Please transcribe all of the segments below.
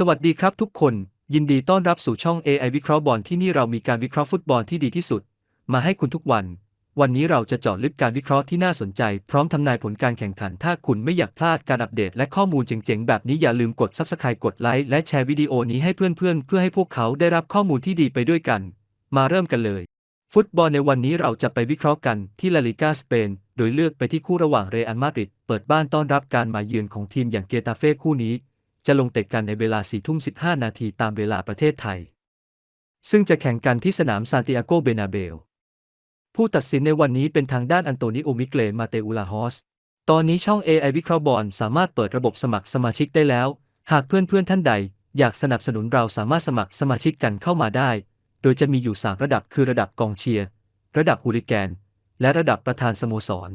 สวัสดีครับทุกคน ยินดีต้อนรับสู่ช่อง AI วิเคราะห์บอลที่นี่เรามีการวิเคราะห์ฟุตบอลที่ดีที่สุด มาให้คุณทุกวัน วันนี้เราจะเจาะลึกการวิเคราะห์ที่น่าสนใจ พร้อมทำนายผลการแข่งขัน ถ้าคุณไม่อยากพลาดการอัปเดตและข้อมูลเจ๋งๆ แบบนี้อย่าลืมกด Subscribe กดไลค์และแชร์วิดีโอนี้ให้เพื่อนๆ เพื่อให้พวกเขาได้รับข้อมูลที่ดีไปด้วยกัน มาเริ่มกันเลย ฟุตบอลในวันนี้เราจะไปวิเคราะห์กันที่ลาลิกาสเปนโดยเลือกไปที่คู่ระหว่างเรอัลมาดริดเปิดบ้านต้อนรับการมาเยือนของทีมอย่างเกตาเฟ่คู่นี้ จะลงเตะกันในเวลา4ทุ่ม15 นาทีตามเวลาประเทศไทย ซึ่งจะแข่งกันที่สนามซานติอาโกเบนาเบล ผู้ตัดสินในวันนี้เป็นทางด้านอันโตนิโอมิเกลมาเตอุลาฮอส ตอนนี้ช่อง AI วิเคราะห์บอลสามารถเปิดระบบสมัครสมาชิกได้แล้ว หากเพื่อนๆท่านใด อยากสนับสนุนเราสามารถสมัครสมาชิกกันเข้ามาได้ โดยจะมีอยู่3ระดับคือระดับกองเชียร์ ระดับฮูลิแกน และระดับประธานสโมสร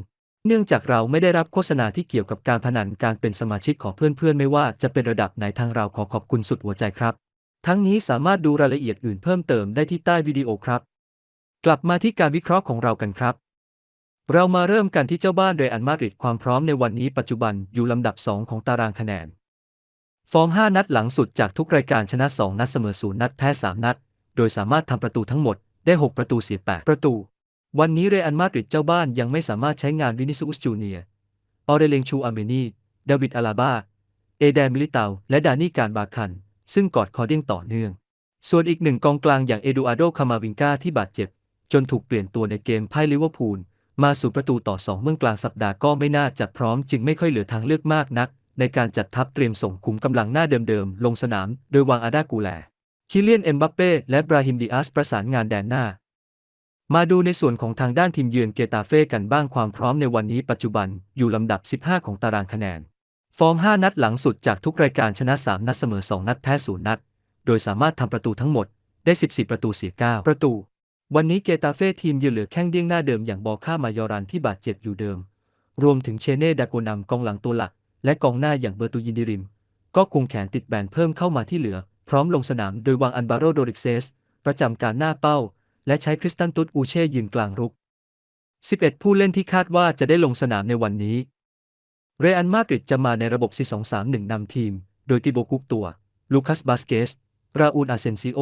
เนื่องจากเราไม่ได้รับโฆษณาที่เกี่ยวกับการพนันการเป็นสมาชิกของเพื่อนๆ ไม่ว่าจะเป็นระดับไหนทางเราขอขอบคุณสุดหัวใจครับ ทั้งนี้สามารถดูรายละเอียดอื่นเพิ่มเติมได้ที่ใต้วิดีโอครับ กลับมาที่การวิเคราะห์ของเรากันครับ เรามาเริ่มกันที่เจ้าบ้านเรอัลมาดริดความพร้อมในวันนี้ปัจจุบันอยู่ลำดับ 2 ของตารางคะแนน ฟอร์ม 5 นัดหลังสุดจากทุกรายการชนะ 2 นัดเสมอ 0 นัดแพ้ 3 นัด โดยสามารถทำประตูทั้งหมดได้ 6 ประตูเสีย8ประตู วันนี้เรอัลมาดริดเจ้าบ้านยังไม่สามารถใช้งานวินิซูอุสจูเนียออเรเลงชูอาเมนีดาวิดอาลาบา เอแดนมิลิเตา และดานี่การบาคัน ซึ่งกอดคอเดี้ยงต่อเนื่อง ส่วนอีกหนึ่งกองกลางอย่างเอดูอาร์โดคามาวิงกาที่บาดเจ็บ จนถูกเปลี่ยนตัวในเกมไพ่ลิเวอร์พูล มาสู่ประตูต่อ2เมื่อกลางสัปดาห์ก็ไม่น่าจะพร้อมจึงไม่ค่อยเหลือทางเลือกมากนัก ในการจัดทัพเตรียมส่งคุมกำลังหน้าเดิมๆลงสนาม โดยวางอาดากูแล คิเลียนเอ็มบัปเป้และบราฮิมดิอาสประสานงานแดนหน้า มาดูในส่วนของทางด้านทีมเยือนเกตาเฟ่กันบ้างความพร้อมในวันนี้ปัจจุบันอยู่ลำดับ 15 ของตารางคะแนน ฟอร์ม 5 นัดหลังสุดจากทุกรายการชนะ 3 นัดเสมอ 2 นัดแพ้0นัด โดยสามารถทำประตูทั้งหมดได้ 14 ประตูเสีย 9 ประตู วันนี้เกตาเฟ่ทีมเยือนเหลือแข้งเดี้ยงหน้าเดิมอย่างบอค่ามายอรันที่บาดเจ็บอยู่เดิม รวมถึงเชเน่ดาโกนัมกองหลังตัวหลัก และกองหน้าอย่างเบอร์ตูยินดิริม ก็คงแขนติดแบนเพิ่มเข้ามาที่เหลือ พร้อมลงสนามโดยวางอันบาโรโดริกเซสประจำการหน้าเป้า และใช้คริสตันตุตอูเช่ยืนกลางรุก 11 ผู้เล่นที่คาดว่าจะได้ลงสนามในวันนี้ เรอัลมาดริดจะมาในระบบ 4-2-3-1 นำทีม โดยติโบกุกตัว ลูคัส บาสเกส ราอูล อาเซนซิโอ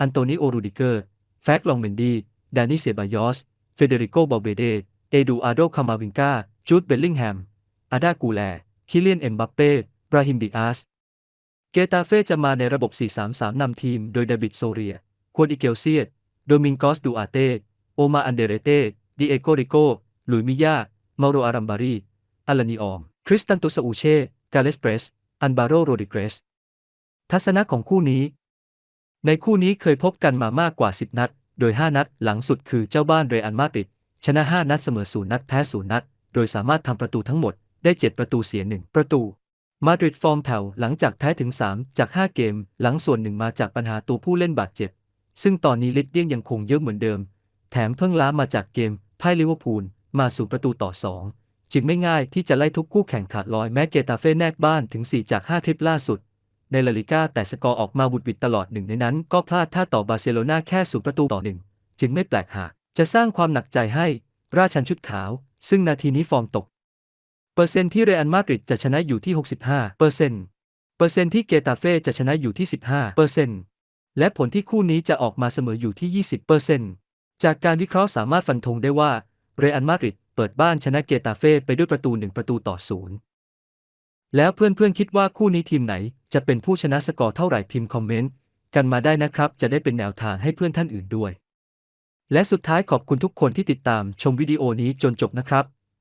อันโตนิโอ รูดิเกอร์ แฟกลองเมนดี ดานิเซบายอส เฟเดริโก บาเบเด เอดูอาโด คามาวิงกา จูด เบลลิงแฮม อาดา กูแล คิเลียน เอ็มบัปเป้ บราฮิม ดิอาส เกตาเฟ่จะมาในระบบ 4-3-3 นำทีม โดยเดวิด โซเรีย ควอนอิเกลเซียต โดมิงกอสดูอาเต้ โอมาอันเดเรเต้ ดิเอโกริโก หลุยมิยาเมาโรอารัมบารีอาลานีออม คริสตันตุสอูเช่ กาเลสเปรส อันบาโรโรดิเกรส ทัศนะของคู่นี้ ในคู่นี้เคยพบกันมามากกว่า 10 นัด โดย 5 นัดหลังสุดคือเจ้าบ้านเรอัลมาดริด ชนะ 5 นัดเสมอ0นัดแพ้0นัด โดยสามารถทำประตูทั้งหมดได้ 7 ประตูเสีย 1 ประตูมาดริดฟอร์มแผ่วหลังจากแพ้ถึง 3 จาก 5 เกม หลังส่วนหนึ่งมาจากปัญหาตัวผู้เล่นบาดเจ็บ ซึ่งตอนนี้ลิดเดียงยังคงเยอะเหมือนเดิม แถมเพิ่งล้ามาจากเกมพ่ายลิเวอร์พูลมาสู่ประตูต่อ 2 จึงไม่ง่ายที่จะไล่ทุกคู่แข่งขาดลอยแม้เกตาเฟ่แนกบ้านถึง 4 จาก 5 ทริปล่าสุด ในลาลิก้าแต่สกอร์ออกมาบุดบิดตลอดหนึ่งในนั้น ก็พลาดท่าต่อบาร์เซโลนาแค่สูประตูต่อหนึ่งจึงไม่แปลกหากจะสร้างความหนักใจให้ราชันชุดขาว ซึ่งนาทีนี้ฟอร์มตก เปอร์เซ็นต์ที่เรอัลมาดริดจะชนะอยู่ที่ 65เปอร์เซ็นต์เปอร์เซ็นต์ที่เกตาเฟ่จะชนะอยู่ที่ 15เปอร์เซ็นต์ และผลที่คู่นี้จะออกมาเสมออยู่ที่ 20เปอร์เซ็นต์จากการวิเคราะห์สามารถฟันธงได้ว่า เรอัลมาดริดเปิดบ้านชนะเกตาเฟ่ไปด้วยประตูหนึ่งประตูต่อศูนย์แล้วเพื่อนๆคิดว่าคู่นี้ทีมไหน จะเป็นผู้ชนะสกอร์เท่าไหร่พิมพ์คอมเมนต์กันมาได้นะครับ จะได้เป็นแนวทางให้เพื่อนท่านอื่นด้วย และสุดท้ายขอบคุณทุกคนที่ติดตามชมวิดีโอนี้จนจบนะครับ